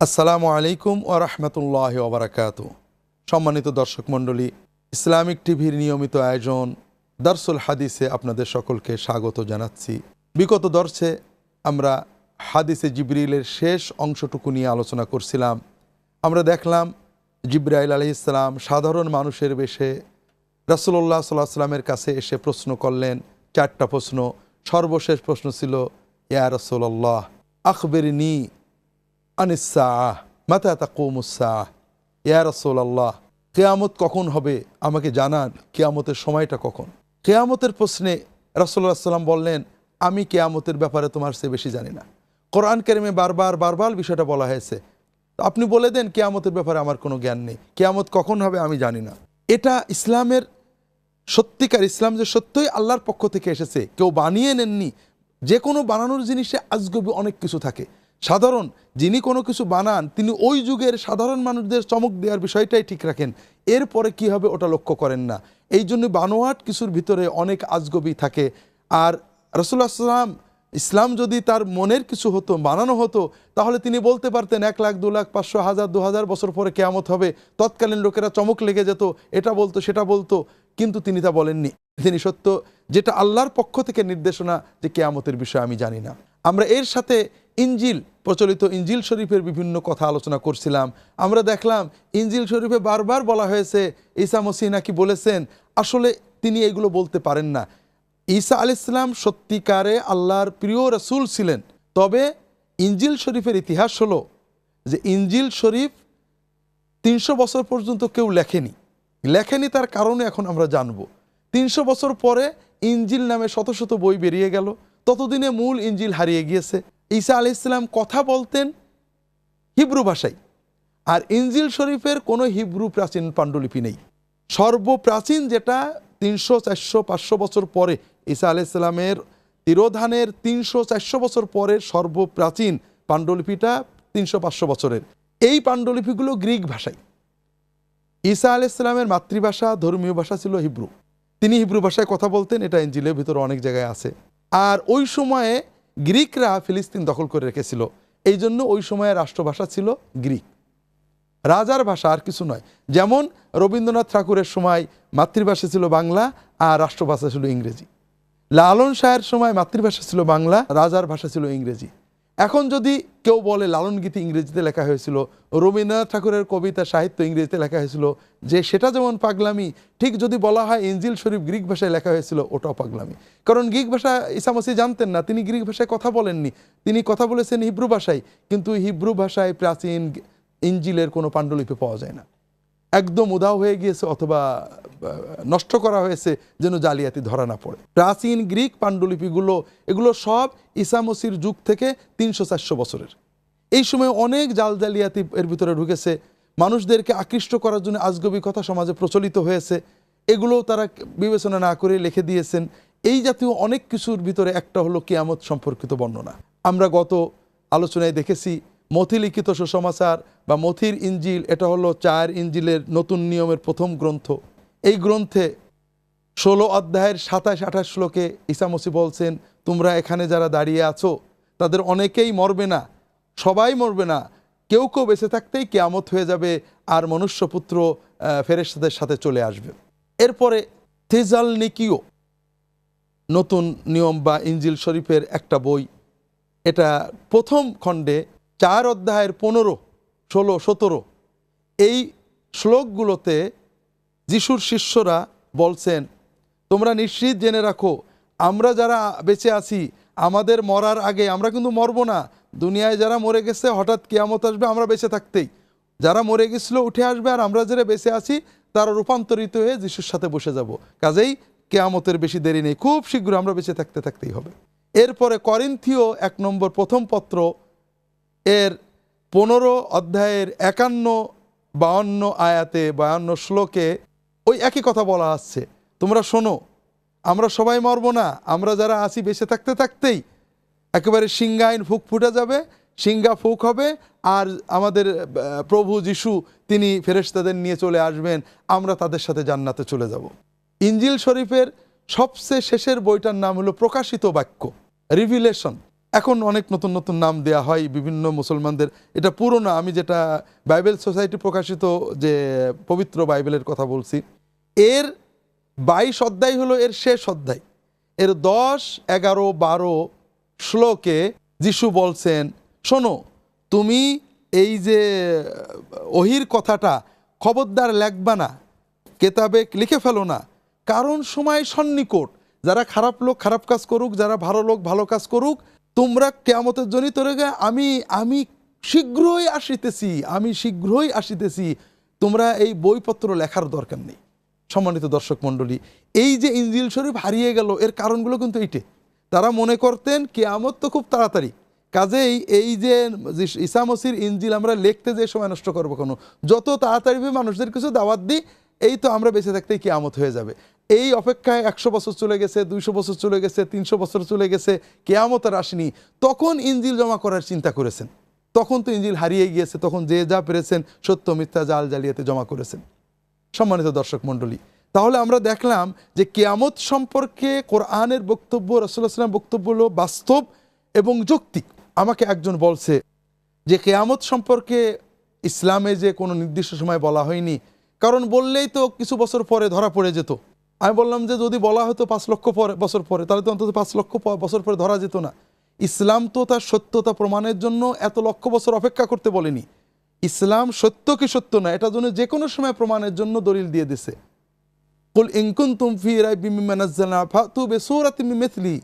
আসসালামু আলাইকুম ও রহমতুল্লাহ ওবরাকাত সম্মানিত দর্শক মণ্ডলী, ইসলামিক টিভির নিয়মিত আয়োজন, দারসুল হাদিসে আপনাদের সকলকে স্বাগত জানাচ্ছি। বিগত দর্শে আমরা হাদিসে জিবরিলের শেষ অংশটুকু নিয়ে আলোচনা করছিলাম। আমরা দেখলাম জিব্রাইল আলি ইসলাম সাধারণ মানুষের বেশে রাসুল্লাহ সাল্লাহ সাল্লামের কাছে এসে প্রশ্ন করলেন চারটা প্রশ্ন, সর্বশেষ প্রশ্ন ছিল, ইয়া রসোল্লাহ আকবের আখবেরিনী আনিসাহ মাতা তাকুমুসাহ ইয়া রসোল্লাহ কেয়ামত কখন হবে? আমাকে জানান, কেয়ামতের সময়টা কখন? কেয়ামতের প্রশ্নে রাসোল্লাহ সাল্লাম বললেন, আমি কেয়ামতের ব্যাপারে তোমার সে বেশি জানি না। কোরআন কেরিমে বারবার বারবার বিষয়টা বলা হয়েছে। তো আপনি বলে দেন, কেয়ামতের ব্যাপারে আমার কোনো জ্ঞান নেই। কেয়ামত কখন হবে আমি জানি না। এটা ইসলামের সত্যিকার ইসলাম যে সত্যই আল্লাহর পক্ষ থেকে এসেছে, কেউ বানিয়ে নেননি, যে কোনো বানানোর জিনিসে আজগবি অনেক কিছু থাকে। সাধারণ, যিনি কোনো কিছু বানান, তিনি ওই যুগের সাধারণ মানুষদের চমক দেওয়ার বিষয়টাই ঠিক রাখেন। এরপরে কি হবে ওটা লক্ষ্য করেন না। এই জন্য বানোয়াট কিছুর ভিতরে অনেক আজগবি থাকে। আর রসুল্লাহ সাল্লাম ইসলাম যদি তার মনের কিছু হতো, বানানো হতো, তাহলে তিনি বলতে পারতেন, এক লাখ, দু লাখ, পাঁচশো, হাজার, দু হাজার বছর পরে কেয়ামত হবে। তৎকালীন লোকেরা চমক লেগে যেত, এটা বলতো, সেটা বলতো। কিন্তু তিনি তা বলেননি। তিনি সত্য, যেটা আল্লাহর পক্ষ থেকে নির্দেশনা যে কেয়ামতের বিষয়ে আমি জানি না। আমরা এর সাথে ইঞ্জিল প্রচলিত ইঞ্জিল শরীফের বিভিন্ন কথা আলোচনা করছিলাম। আমরা দেখলাম ইঞ্জিল শরীফে বারবার বলা হয়েছে, ঈসা মসিহ নাকি বলেছেন, আসলে তিনি এগুলো বলতে পারেন না। ঈসা আল ইসলাম সত্যিকারে আল্লাহর প্রিয় রসুল ছিলেন। তবে ইঞ্জিল শরীফের ইতিহাস হলো যে ইঞ্জিল শরীফ তিনশো বছর পর্যন্ত কেউ লেখেনি। লেখেনি তার কারণে এখন আমরা জানব। তিনশো বছর পরে ইঞ্জিল নামে শত শত বই বেরিয়ে গেল। ততদিনে মূল ইঞ্জিল হারিয়ে গিয়েছে। ঈসা আলি ইসলাম কথা বলতেন হিব্রু ভাষায়। আর ইঞ্জিল শরীফের কোনো হিব্রু প্রাচীন পাণ্ডুলিপি নেই। সর্বপ্রাচীন যেটা তিনশো, চারশো, পাঁচশো বছর পরে ঈসা আলি ইসলামের তিরোধানের তিনশো, চারশো বছর পরে সর্বপ্রাচীন পাণ্ডুলিপিটা তিনশো, পাঁচশো বছরের। এই পাণ্ডুলিপিগুলো গ্রিক ভাষায়। ঈসা আলি ইসলামের মাতৃভাষা, ধর্মীয় ভাষা ছিল হিব্রু। তিনি হিব্রু ভাষায় কথা বলতেন, এটা ইঞ্জিলের ভিতরে অনেক জায়গায় আছে। আর ওই সময়ে গ্রিকরা ফিলিস্তিন দখল করে রেখেছিল। এই জন্য ওই সময়ে রাষ্ট্রভাষা ছিল গ্রিক। রাজার ভাষা আর কিছু নয়। যেমন রবীন্দ্রনাথ ঠাকুরের সময় মাতৃভাষা ছিল বাংলা আর রাষ্ট্রভাষা ছিল ইংরেজি। লালন শাহের সময় মাতৃভাষা ছিল বাংলা, রাজার ভাষা ছিল ইংরেজি। এখন যদি কেউ বলে লালন গীতি ইংরেজিতে লেখা হয়েছিল, রবীন্দ্রনাথ ঠাকুরের কবিতা সাহিত্য ইংরেজিতে লেখা হয়েছিল, যে সেটা যেমন পাগলামি, ঠিক যদি বলা হয় ইঞ্জিল শরীফ গ্রিক ভাষায় লেখা হয়েছিল, ওটাও পাগলামি। কারণ গ্রিক ভাষা ইসামসি জানতেন না, তিনি গ্রিক ভাষায় কথা বলেননি। তিনি কথা বলেছেন হিব্রু ভাষায়, কিন্তু হিব্রু ভাষায় প্রাচীন ইঞ্জিলের কোনো পাণ্ডুলিপি পাওয়া যায় না। একদম উদাও হয়ে গিয়েছে অথবা নষ্ট করা হয়েছে যেন জালিয়াতি ধরা না পড়ে। প্রাচীন গ্রিক পাণ্ডুলিপিগুলো, এগুলো সব ইসামসির যুগ থেকে তিনশো চারশো বছরের। এই সময় অনেক জাল জালিয়াতি এর ভিতরে ঢুকেছে। মানুষদেরকে আকৃষ্ট করার জন্য আজগবি কথা সমাজে প্রচলিত হয়েছে। এগুলো তারা বিবেচনা না করে লিখে দিয়েছেন। এই জাতীয় অনেক কিছুর ভিতরে একটা হলো কিয়ামত সম্পর্কিত বর্ণনা। আমরা গত আলোচনায় দেখেছি মথি লিখিত সুসমাচার বা মথির ইঞ্জিল, এটা হলো চার ইঞ্জিলের নতুন নিয়মের প্রথম গ্রন্থ। এই গ্রন্থে ষোলো অধ্যায়ের সাতাশ আঠাশ শ্লোকে ইসামসি বলছেন, তোমরা এখানে যারা দাঁড়িয়ে আছো, তাদের অনেকেই মরবে না। সবাই মরবে না। কেউ কেউ বেঁচে থাকতেই কেয়ামত হয়ে যাবে আর মনুষ্যপুত্র ফেরেশতাদের সাথে চলে আসবে। এরপরে তেজাল নিকিও নতুন নিয়ম বা ইঞ্জিল শরীফের একটা বই। এটা প্রথম খণ্ডে চার অধ্যায়ের পনেরো, ষোলো, সতেরো, এই শ্লোকগুলোতে যিশুর শিষ্যরা বলছেন, তোমরা নিশ্চিত জেনে রাখো, আমরা যারা বেঁচে আছি, আমাদের মরার আগে আমরা কিন্তু মরব না। দুনিয়ায় যারা মরে গেছে, হঠাৎ কেয়ামত আসবে, আমরা বেঁচে থাকতেই। যারা মরে গেছিল, উঠে আসবে, আর আমরা যারা বেঁচে আছি, তারা রূপান্তরিত হয়ে যিশুর সাথে বসে যাব। কাজেই কেয়ামতের বেশি দেরি নেই। খুব শীঘ্র আমরা বেঁচে থাকতে থাকতেই হবে। এরপরে করিন্থীয় এক নম্বর প্রথম পত্র এর পনেরো অধ্যায়ের একান্ন বাউন্ন আয়াতে বায়ান্ন শ্লোকে ওই একই কথা বলা আসছে তোমরা শোনো, আমরা সবাই মরব না, আমরা যারা আছি বেঁচে থাকতে থাকতেই একেবারে সিংহাইন ফুক ফুটে যাবে, সিংহা ফুক হবে, আর আমাদের প্রভু যিশু, তিনি ফেরেশতাদের নিয়ে চলে আসবেন, আমরা তাদের সাথে জান্নাতে চলে যাব। ইঞ্জিল শরীফের সবচেয়ে শেষের বইটার নাম হলো প্রকাশিত বাক্য, রিভিলেশন। এখন অনেক নতুন নতুন নাম দেয়া হয় বিভিন্ন মুসলমানদের। এটা পুরনো, আমি যেটা বাইবেল সোসাইটি প্রকাশিত যে পবিত্র বাইবেলের কথা বলছি, এর বাইশ অধ্যায় হলো এর শেষ অধ্যায়। এর দশ, এগারো, বারো শ্লোকে যিশু বলছেন, শোনো, তুমি এই যে ওহির কথাটা খবরদার লেখবা না, কেতাবে লিখে ফেলো না। কারণ সময় সন্নিকট। যারা খারাপ লোক খারাপ কাজ করুক, যারা ভালো লোক ভালো কাজ করুক তোমরা কেয়ামতের জনিত রেগে আমি আমি শীঘ্রই আসিতেছি, আমি শীঘ্রই আসিতেছি। তোমরা এই বইপত্র লেখার দরকার নেই। সম্মানিত দর্শক মণ্ডলী, এই যে ইঞ্জিল শরীফ হারিয়ে গেল, এর কারণগুলো কিন্তু এইটে। তারা মনে করতেন কেয়ামত তো খুব তাড়াতাড়ি। কাজেই এই যে ইসামসির ইঞ্জিল আমরা লিখতে যে সময় নষ্ট করব কোনো, যত তাড়াতাড়ি মানুষদের কিছু দাওয়াত দিই এই তো আমরা বেঁচে থাকতেই কেয়ামত হয়ে যাবে। এই অপেক্ষায় একশো বছর চলে গেছে, দুইশো বছর চলে গেছে, তিনশো বছর চলে গেছে, কেয়ামত আর আসেনি। তখন ইঞ্জিল জমা করার চিন্তা করেছেন। তখন তো ইঞ্জিল হারিয়ে গিয়েছে, তখন যে যা পেরেছেন, সত্য, মিথ্যা, জাল, জালিয়াতে জমা করেছেন। সম্মানিত দর্শক মণ্ডলী, তাহলে আমরা দেখলাম যে কেয়ামত সম্পর্কে কোরআনের বক্তব্য রসুল্লাহাম বক্তব্য হলো বাস্তব এবং যৌক্তিক। আমাকে একজন বলছে যে কেয়ামত সম্পর্কে ইসলামে যে কোনো নির্দিষ্ট সময় বলা হয়নি কারণ বললেই তো কিছু বছর পরে ধরা পড়ে যেত। আমি বললাম যে যদি বলা হতো পাঁচ লক্ষ পরে বছর পরে, তাহলে তো অন্তত পাঁচ লক্ষ বছর পরে ধরা যেত না। ইসলাম তো তার সত্যতা প্রমাণের জন্য এত লক্ষ বছর অপেক্ষা করতে বলেনি। ইসলাম সত্য কি সত্য না এটা জন্য যে কোনো সময় প্রমাণের জন্য দলিল দিয়ে দিছে। কুল ইনকুন তুম ফি রাইবিম মিম্মা নাজ্জালনা ফাতু বিসূরাতিন মিন মিথলি।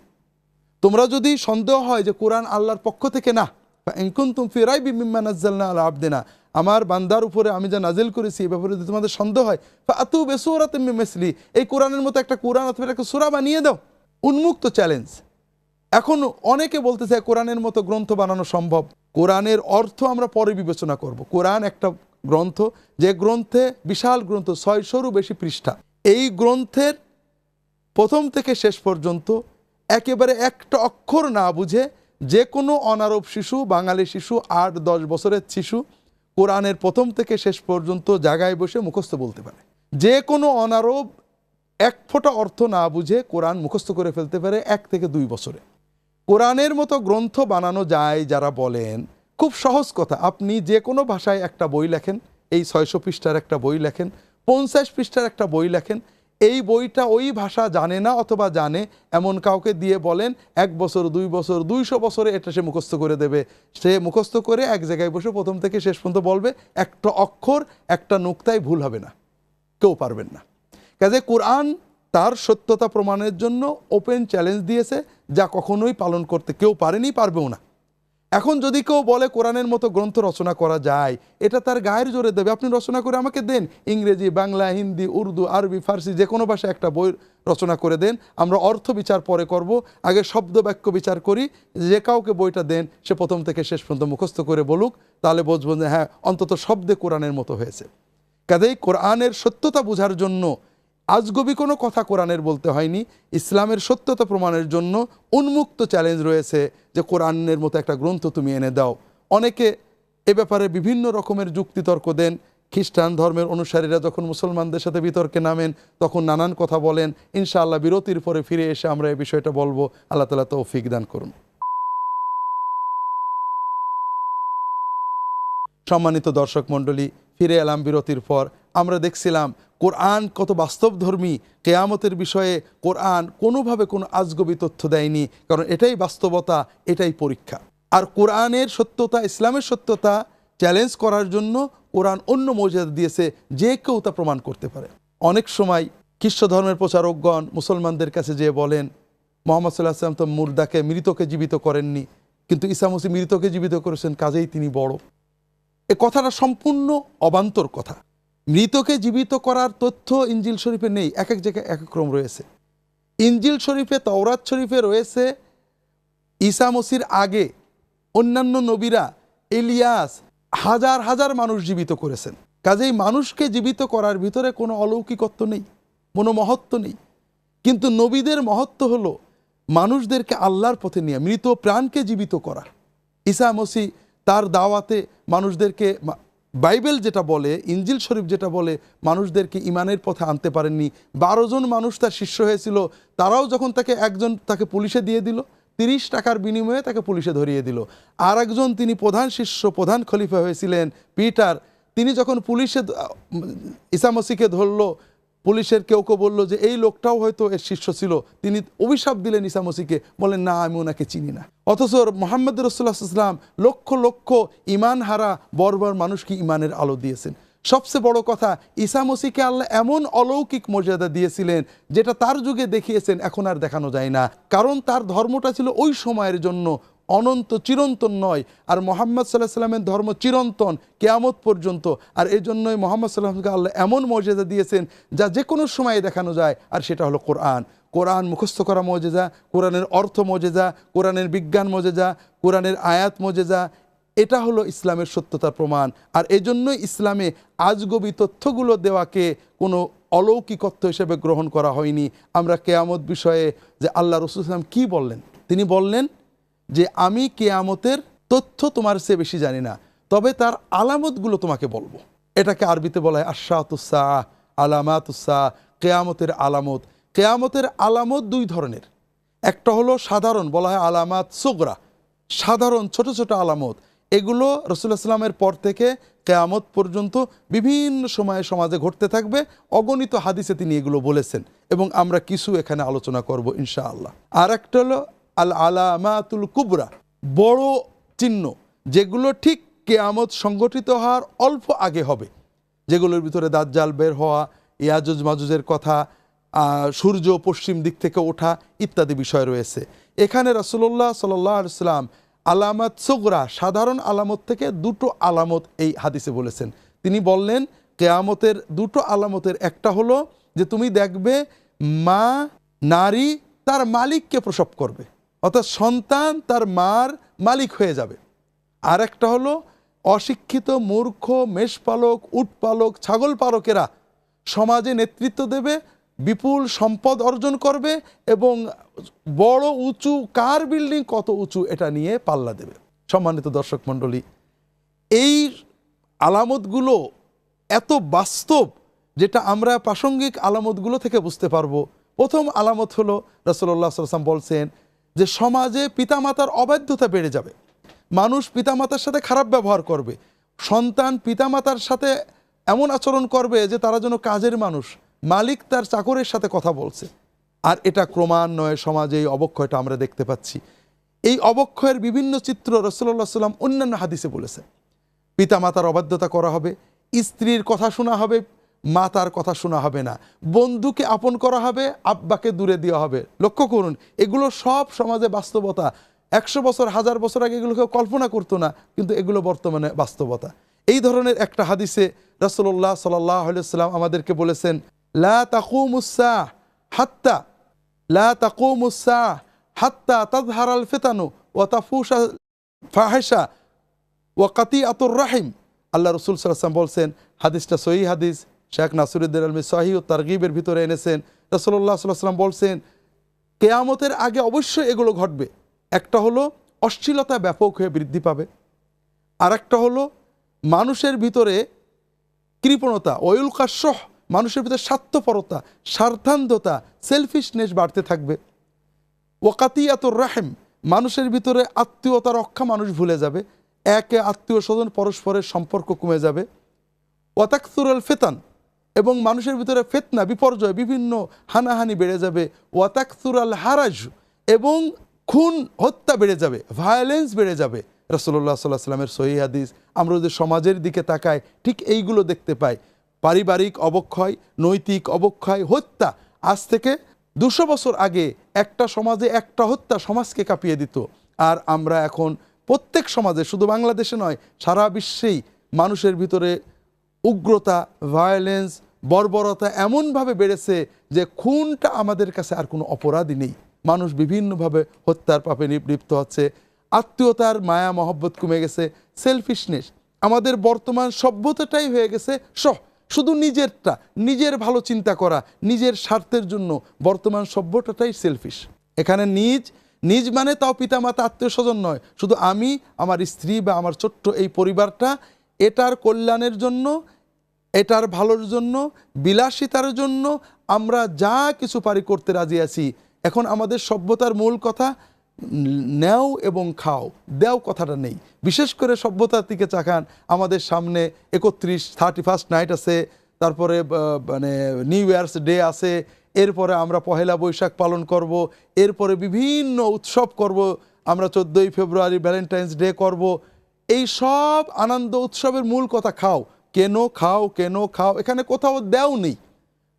তোমরা যদি সন্দেহ হয় যে কোরআন আল্লাহর পক্ষ থেকে না ইনকুন তুম ফি রাইবিম মিম্মা নাজ্জালনা আলা আবদিনা আমার বান্দার উপরে আমি যা নাজিল করেছি এই ব্যাপারে যদি তোমাদের সন্দেহ হয়, ফাতু বিসূরাতিন মিন মেসলি, এই কোরআনের মতো একটা কোরআন অথবা একটা সূরা বানিয়ে দাও। উন্মুক্ত চ্যালেঞ্জ এখন অনেকে বলতে চায় কোরআনের মতো গ্রন্থ বানানো সম্ভব। কোরআনের অর্থ আমরা পরে বিবেচনা করব। কোরআন একটা গ্রন্থ, যে গ্রন্থে বিশাল গ্রন্থ, ছয়শোরও বেশি পৃষ্ঠা। এই গ্রন্থের প্রথম থেকে শেষ পর্যন্ত একেবারে একটা অক্ষর না বুঝে যে কোনো অনারব শিশু, বাঙালি শিশু, আট দশ বছরের শিশু কোরআনের প্রথম থেকে শেষ পর্যন্ত জায়গায় বসে মুখস্থ বলতে পারে। যে কোনো অনারব এক ফোঁটা অর্থ না বুঝে কোরআন মুখস্থ করে ফেলতে পারে এক থেকে দুই বছরে। কোরআনের মতো গ্রন্থ বানানো যায় যারা বলেন, খুব সহজ কথা, আপনি যে কোনো ভাষায় একটা বই লেখেন, এই ছয়শো পৃষ্ঠার একটা বই লেখেন, পঞ্চাশ পৃষ্ঠার একটা বই লেখেন এই বইটা ওই ভাষা জানে না অথবা জানে, এমন কাউকে দিয়ে বলেন, এক বছর, দুই বছর, দুইশো বছরে এটা সে মুখস্থ করে দেবে। সে মুখস্থ করে এক জায়গায় বসে প্রথম থেকে শেষ পর্যন্ত বলবে, একটা অক্ষর, একটা নুক্তায় ভুল হবে না। কেউ পারবেন না। কাজে কোরআন তার সত্যতা প্রমাণের জন্য ওপেন চ্যালেঞ্জ দিয়েছে, যা কখনোই পালন করতে কেউ পারেনি, পারবেও না। এখন যদি কেউ বলে কোরআনের মতো গ্রন্থ রচনা করা যায়, এটা তার গায়ের জোরে দেবে। আপনি রচনা করে আমাকে দেন। ইংরেজি, বাংলা, হিন্দি, উর্দু, আরবি, ফার্সি, যে কোনো ভাষায় একটা বই রচনা করে দেন। আমরা অর্থ বিচার পরে করব। আগে শব্দ বাক্য বিচার করি। যে কাউকে বইটা দেন, সে প্রথম থেকে শেষ পর্যন্ত মুখস্থ করে বলুক। তাহলে বুঝব যে হ্যাঁ অন্তত শব্দে কোরআনের মতো হয়েছে। কাজেই কোরআনের সত্যতা বোঝার জন্য আজগবি কোনো কথা কোরআনের বলতে হয়নি। ইসলামের সত্যতা প্রমাণের জন্য উন্মুক্ত চ্যালেঞ্জ রয়েছে যে কোরআনের মতো একটা গ্রন্থ তুমি এনে দাও। অনেকে এ ব্যাপারে বিভিন্ন রকমের যুক্তিতর্ক দেন। খ্রিস্টান ধর্মের অনুসারীরা যখন মুসলমানদের সাথে বিতর্কে নামেন, তখন নানান কথা বলেন। ইনশাআল্লাহ বিরতির পরে ফিরে এসে আমরা এই বিষয়টা বলব। আল্লাহ তালা তৌফিক দান করুন। সম্মানিত দর্শক মণ্ডলী ফিরে এলাম বিরতির পর। আমরা দেখছিলাম কোরআন কত বাস্তবধর্মী। কেয়ামতের বিষয়ে কোরআন কোনোভাবে কোনো আজগবি তথ্য দেয়নি, কারণ এটাই বাস্তবতা, এটাই পরীক্ষা। আর কোরআনের সত্যতা, ইসলামের সত্যতা চ্যালেঞ্জ করার জন্য কোরআন অন্য মর্যাদা দিয়েছে, যে কেউ তা প্রমাণ করতে পারে। অনেক সময় খ্রিস্ট ধর্মের প্রচারকগণ মুসলমানদের কাছে যেয়ে বলেন, মোহাম্মদ সাল্লাহ আসলাম তো মুর্দাকে মৃতকে জীবিত করেননি। কিন্তু ইসামসি মৃতকে জীবিত করেছেন, কাজেই তিনি বড়। এ কথাটা সম্পূর্ণ অবান্তর কথা। মৃতকে জীবিত করার তথ্য ইঞ্জিল শরীফে নেই, এক এক জায়গায় এক এক ক্রম রয়েছে। ইঞ্জিল শরীফে, তওরাত শরীফে রয়েছে ঈসা মসির আগে অন্যান্য নবীরা ইলিয়াস হাজার হাজার মানুষ জীবিত করেছেন। কাজেই মানুষকে জীবিত করার ভিতরে কোনো অলৌকিকত্ব নেই, কোনো মহত্ব নেই। কিন্তু নবীদের মহত্ব হলো মানুষদেরকে আল্লাহর পথে নিয়ে, মৃত প্রাণকে জীবিত করা। ঈসা মসি তার দাওয়াতে মানুষদেরকে বাইবেল যেটা বলে ইঞ্জিল শরীফ যেটা বলে, মানুষদেরকে ইমানের পথে আনতে পারেননি। বারো জন মানুষ তার শিষ্য হয়েছিল, তারাও যখন তাকে একজন তাকে পুলিশে দিয়ে দিল, তিরিশ টাকার বিনিময়ে তাকে পুলিশে ধরিয়ে দিল। আর একজন তিনি প্রধান শিষ্য, প্রধান খলিফা হয়েছিলেন, পিটার। তিনি যখন পুলিশে ইসামসিকে ধরলো পুলিশের কেউ কেউ বলল যে এই লোকটাও হয়তো এর শিষ্য ছিল। তিনি অভিশাপ দিলেন ঈসা মসিকে বলেন না, আমি ওনাকে চিনি না। অথচ মোহাম্মদ রসুল্লাহ ইসলাম লক্ষ লক্ষ ইমান হারা বর্বর মানুষকে ইমানের আলো দিয়েছেন। সবচেয়ে বড় কথা, ঈসা মসিকে আল্লাহ এমন অলৌকিক মর্যাদা দিয়েছিলেন, যেটা তার যুগে দেখিয়েছেন, এখন আর দেখানো যায় না। কারণ তার ধর্মটা ছিল ওই সময়ের জন্য অনন্ত চিরন্তন নয়। আর মোহাম্মদ সাল্লাহ সাল্লামের ধর্ম চিরন্তন, কেয়ামত পর্যন্ত। আর এই জন্যই মোহাম্মদ সাল্লামকে আল্লাহ এমন মর্যাদা দিয়েছেন যা যে কোনো সময়ে দেখানো যায়। আর সেটা হলো কোরআন। কোরআন মুখস্থ করা মজেজা কোরআনের অর্থ মজেজা কোরআনের বিজ্ঞান মজেজা কোরআনের আয়াত মজেজা এটা হলো ইসলামের সত্যতার প্রমাণ। আর এজন্যই ইসলামে আজগবি তথ্যগুলো দেওয়াকে কোনো অলৌকিকত্ব হিসেবে গ্রহণ করা হয়নি। আমরা কেয়ামত বিষয়ে যে আল্লাহ রসুল ইসলাম কী বললেন? তিনি বললেন যে আমি কেয়ামতের তথ্য তোমার চেয়ে বেশি জানি না, তবে তার আলামতগুলো তোমাকে বলব। এটাকে আরবিতে বলা হয় আশাতুসা আলামাতুসা কেয়ামতের আলামত। কেয়ামতের আলামত দুই ধরনের। একটা হলো সাধারণ, বলা হয় আলামাত সোগরা। সাধারণ, ছোট ছোট আলামত। এগুলো রসুল্লাহ সাল্লামের পর থেকে কেয়ামত পর্যন্ত বিভিন্ন সময়ে সমাজে ঘটতে থাকবে। অগণিত হাদিসে তিনি এগুলো বলেছেন এবং আমরা কিছু এখানে আলোচনা করব ইনশাআল্লাহ। আর একটা হলো আল আলামাতুল কুবরা, বড় চিহ্ন, যেগুলো ঠিক কেয়ামত সংগঠিত হওয়ার অল্প আগে হবে। যেগুলোর ভিতরে দাজ্জাল বের হওয়া, ইয়াজুজ মাজুজের কথা সূর্য পশ্চিম দিক থেকে ওঠা ইত্যাদি বিষয় রয়েছে। এখানে রাসুল্লাহ সাল্লাহ সাল্লাম আলামত সোগরা, সাধারণ আলামত থেকে দুটো আলামত এই হাদিসে বলেছেন। তিনি বললেন, কেয়ামতের দুটো আলামতের একটা হলো যে তুমি দেখবে মা, নারী তার মালিককে প্রসব করবে। অর্থাৎ সন্তান তার মার মালিক হয়ে যাবে। আর একটা হলো অশিক্ষিত, মূর্খ, মেষপালক, উটপালক, ছাগল পালকেরা সমাজে নেতৃত্ব দেবে, বিপুল সম্পদ অর্জন করবে এবং বড় উঁচু, কার বিল্ডিং কত উঁচু এটা নিয়ে পাল্লা দেবে। সম্মানিত দর্শক মণ্ডলী, এই আলামতগুলো এত বাস্তব যেটা আমরা প্রাসঙ্গিক আলামতগুলো থেকে বুঝতে পারব। প্রথম আলামত হলো রসল্লাহ সাল্লাম বলছেন যে সমাজে পিতামাতার অবাধ্যতা বেড়ে যাবে। মানুষ পিতামাতার সাথে খারাপ ব্যবহার করবে। সন্তান পিতামাতার সাথে এমন আচরণ করবে যে তারা যেন কাজের মানুষ। মালিক তার চাকরের সাথে কথা বলছে। আর এটা ক্রমান্বয়ে সমাজে এই অবক্ষয়টা আমরা দেখতে পাচ্ছি। এই অবক্ষয়ের বিভিন্ন চিত্র রসল্লাহ সাল্লাম অন্যান্য হাদিসে বলেছে। পিতামাতার অবাধ্যতা করা হবে, স্ত্রীর কথা শোনা হবে মাতার কথা শোনা হবে না। বন্ধুকে আপন করা হবে, আব্বাকে দূরে দেওয়া হবে। লক্ষ্য করুন, এগুলো সব সমাজে বাস্তবতা। একশো বছর, হাজার বছর আগে এগুলো কেউ কল্পনা করতো না, কিন্তু এগুলো বর্তমানে বাস্তবতা। এই ধরনের একটা হাদিসে রসল্লাহ সাল্লাম আমাদেরকে বলেছেন, লা হাত্তা লা হাত্তা আল ফেতানু আতুর রাহিম। আল্লাহ রসুল সাল্লাম বলছেন, হাদিসটা সহি হাদিস শেখ নাসিরুদ্দিন আলমী সাহি ও তারগিবের ভিতরে এনেছেন। রসল্লাহ সাল্লাম বলছেন, কেয়ামতের আগে অবশ্যই এগুলো ঘটবে। একটা হলো অশ্লীলতা ব্যাপক হয়ে বৃদ্ধি পাবে। আর একটা হলো মানুষের ভিতরে কৃপণতা অয়ুলকাশহ মানুষের ভিতরে স্বার্থপরতা স্বার্থান্ধতা সেলফিশনেস বাড়তে থাকবে। ওয়াকাতিয়াতুর রাহেম, মানুষের ভিতরে আত্মীয়তা রক্ষা মানুষ ভুলে যাবে। একে আত্মীয় স্বজন পরস্পরের সম্পর্ক কমে যাবে। ওয়াতাকসুরাল ফেতান এবং মানুষের ভিতরে ফেতনা, বিপর্যয়, বিভিন্ন হানাহানি বেড়ে যাবে। ওয়াতাকসুরাল হারাজ, এবং খুন, হত্যা বেড়ে যাবে ভায়োলেন্স বেড়ে যাবে। রসল্লাহ সাল্লাহ সাল্লামের সহি হাদিস, আমরা যদি সমাজের দিকে তাকাই, ঠিক এইগুলো দেখতে পাই। পারিবারিক অবক্ষয়, নৈতিক অবক্ষয়, হত্যা, আজ থেকে দুশো বছর আগে একটা সমাজে একটা হত্যা সমাজকে কাঁপিয়ে দিত। আর আমরা এখন প্রত্যেক সমাজে, শুধু বাংলাদেশে নয়, সারা বিশ্বেই মানুষের ভিতরে উগ্রতা ভায়োলেন্স বর্বরতা এমনভাবে বেড়েছে যে খুনটা আমাদের কাছে আর কোনো অপরাধী নেই। মানুষ বিভিন্নভাবে হত্যার পাপে লিপ- লিপ্ত হচ্ছে। আত্মীয়তার মায়া, মহব্বত কমে গেছে। সেলফিশনেস আমাদের বর্তমান সভ্যতাটাই হয়ে গেছে। সহ, শুধু নিজেরটা, নিজের ভালো চিন্তা করা, নিজের স্বার্থের জন্য বর্তমান সভ্যতাটাই সেলফিশ এখানে নিজ নিজ মানে তাও পিতামাতা আত্মীয় স্বজন নয়। শুধু আমি, আমার স্ত্রী বা আমার ছোট্ট এই পরিবারটা, এটার কল্যাণের জন্য এটার ভালোর জন্য, বিলাসিতার জন্য আমরা যা কিছু পারি করতে রাজি আছি। এখন আমাদের সভ্যতার মূল কথা, নেও এবং খাও, দেও কথাটা নেই। বিশেষ করে সভ্যতার দিকে চাকান, আমাদের সামনে একত্রিশ থার্টি ফার্স্ট নাইট আছে, তারপরে মানে নিউ ইয়ার্স ডে আছে, এরপরে আমরা পহেলা বৈশাখ পালন করব, এরপরে বিভিন্ন উৎসব করব, আমরা চোদ্দোই ফেব্রুয়ারি ভ্যালেন্টাইন্স ডে করব। এই সব আনন্দ উৎসবের মূল কথা খাও। কেন খাও কেন খাও, এখানে কোথাও দেও নেই।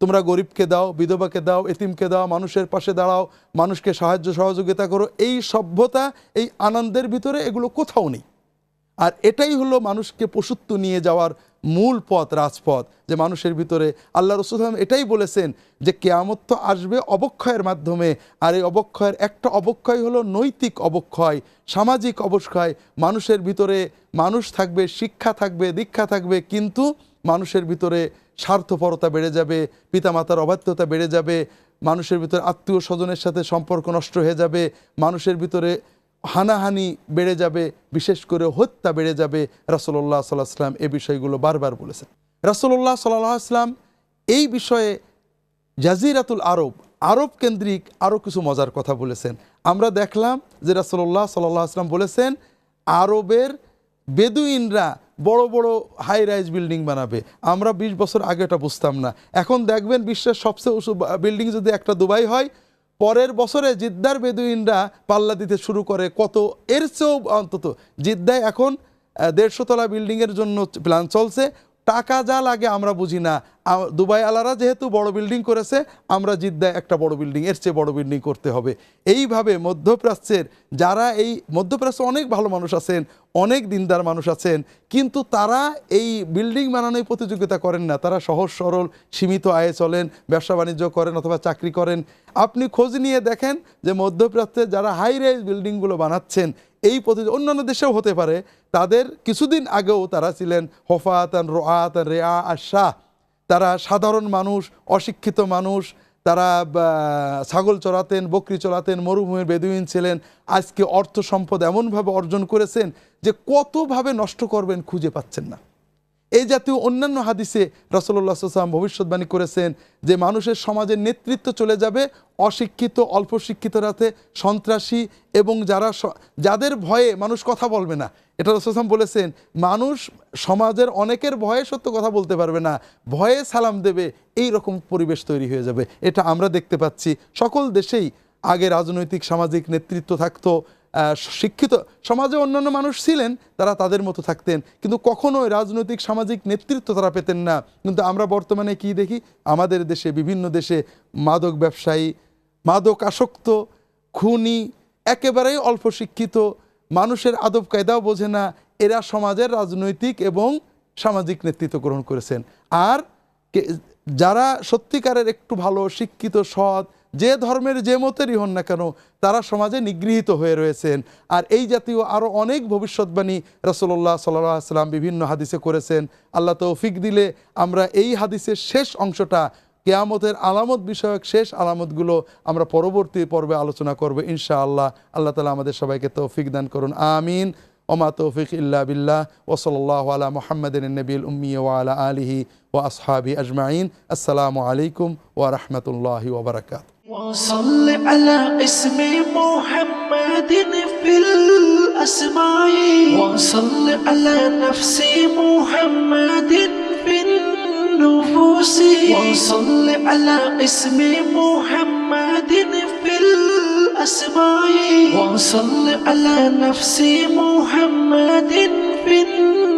তোমরা গরিবকে দাও, বিধবাকে দাও, এতিমকে দাও, মানুষের পাশে দাঁড়াও, মানুষকে সাহায্য, সহযোগিতা করো, এই সভ্যতা, এই আনন্দের ভিতরে এগুলো কোথাও নেই। আর এটাই হলো মানুষকে পশুত্ব নিয়ে যাওয়ার মূল পথ, রাজপথ, যে মানুষের ভিতরে আল্লাহ রসুল এটাই বলেছেন যে কেয়ামত তো আসবে অবক্ষয়ের মাধ্যমে। আর এই অবক্ষয়ের একটা অবক্ষয় হলো নৈতিক অবক্ষয়, সামাজিক অবক্ষয়। মানুষের ভিতরে মানুষ থাকবে, শিক্ষা থাকবে, দীক্ষা থাকবে, কিন্তু মানুষের ভিতরে স্বার্থপরতা বেড়ে যাবে, পিতামাতার অবাধ্যতা বেড়ে যাবে, মানুষের ভিতরে আত্মীয় স্বজনের সাথে সম্পর্ক নষ্ট হয়ে যাবে, মানুষের ভিতরে হানাহানি বেড়ে যাবে, বিশেষ করে হত্যা বেড়ে যাবে, রাসলল্লাহ সাল্লাহ আসলাম এ বিষয়গুলো বারবার বলেছেন। রাসলল্লাহ সাল্লাহ আসলাম এই বিষয়ে জাজিরাতুল আরব আরব কেন্দ্রিক আরও কিছু মজার কথা বলেছেন। আমরা দেখলাম যে রাসলল্লাহ সাল্লাহ আসলাম বলেছেন, আরবের বেদুইনরা বড় বড় হাই রাইজ বিল্ডিং বানাবে। আমরা ২০ বছর আগে এটা বুঝতাম না। এখন দেখবেন বিশ্বের সবচেয়ে উঁচু বিল্ডিং যদি একটা দুবাই হয় পরের বছরে জিদ্দার বেদুইনরা পাল্লা দিতে শুরু করে। কত? এর চেয়েও অন্তত। জিদ্দায় এখন দেড়শো তলা বিল্ডিংয়ের জন্য প্ল্যান চলছে। টাকা যা লাগে আমরা বুঝি না। দুবাই আলারা যেহেতু বড় বিল্ডিং করেছে, আমরা জিদ্দায় একটা বড় বিল্ডিং, এর চেয়ে বড় বিল্ডিং করতে হবে। এইভাবে মধ্যপ্রাচ্যের যারা এই, মধ্যপ্রাচ্যে অনেক ভালো মানুষ আছেন, অনেক দিনদার মানুষ আছেন, কিন্তু তারা এই বিল্ডিং বানানোয় প্রতিযোগিতা করেন না। তারা সহজ, সরল, সীমিত আয়ে চলেন, ব্যবসা বাণিজ্য করেন অথবা চাকরি করেন। আপনি খোঁজ নিয়ে দেখেন যে মধ্যপ্রাচ্যে যারা হাই রাইজ বিল্ডিংগুলো বানাচ্ছেন এই প্রতি অন্যান্য দেশেও হতে পারে। তাদের কিছুদিন আগেও তারা ছিলেন হফাতান রোয়াতান রেয়া আর শাহ। তারা সাধারণ মানুষ, অশিক্ষিত মানুষ। তারা ছাগল চড়াতেন, বকরি চড়াতেন, মরুভূমির বেদুইন ছিলেন। আজকে অর্থ সম্পদ এমনভাবে অর্জন করেছেন যে কতভাবে নষ্ট করবেন খুঁজে পাচ্ছেন না। এই জাতীয় অন্যান্য হাদিসে রসল্লা সাল্লাম ভবিষ্যৎবাণী করেছেন যে মানুষের সমাজের নেতৃত্ব চলে যাবে অশিক্ষিত, অল্প শিক্ষিতরাতে সন্ত্রাসী এবং যারা যাদের ভয়ে মানুষ কথা বলবে না। এটা রসলাম বলেছেন, মানুষ সমাজের অনেকের ভয়ে সত্য কথা বলতে পারবে না। ভয়ে সালাম দেবে এই রকম পরিবেশ তৈরি হয়ে যাবে। এটা আমরা দেখতে পাচ্ছি। সকল দেশেই আগে রাজনৈতিক, সামাজিক নেতৃত্ব থাকতো। শিক্ষিত, সমাজে অন্যান্য মানুষ ছিলেন, তারা তাদের মতো থাকতেন। কিন্তু কখনোই রাজনৈতিক, সামাজিক নেতৃত্ব তারা পেতেন না। কিন্তু আমরা বর্তমানে কি দেখি? আমাদের দেশে, বিভিন্ন দেশে মাদক ব্যবসায়ী, মাদক আসক্ত, খুনি, একেবারেই অল্প শিক্ষিত, মানুষের আদব কায়দাও বোঝে না। এরা সমাজের রাজনৈতিক এবং সামাজিক নেতৃত্ব গ্রহণ করেছেন। আর যারা সত্যিকারের একটু ভালো, শিক্ষিত, সৎ যে ধর্মের যে মতেরই হন না কেন, তারা সমাজে নিগৃহীত হয়ে রয়েছেন। আর এই জাতীয় আরও অনেক ভবিষ্যৎবাণী রসল্লাহ সাল্লাহ সাল্লাম বিভিন্ন হাদিসে করেছেন। আল্লাহ তৌফিক দিলে আমরা এই হাদিসের শেষ অংশটা, কেয়ামতের আলামত বিষয়ক শেষ আলামতগুলো আমরা পরবর্তী পর্বে আলোচনা করব ইনশাআল্লাহ। আল্লাহ আল্লাহ তালা আমাদের সবাইকে তৌফিক দান করুন। আমিন। ওমা তৌফিক ইল্লা বিল্লাহ। ওসলাল্লাহ আলা মোহাম্মদিন নবীল উম্মি ওয়ালা আলিহি ও আসহাবি আজমাইন। আসসালামু আলাইকুম ওয়া রাহমাতুল্লাহি ওয়া বারাকাতুহু। وصل على اسم محمد في الأسماء. وصل على نفس محمد في النفوس. وصل على اسم محمد في الأسماء. وصل على نفس محمد في النفوس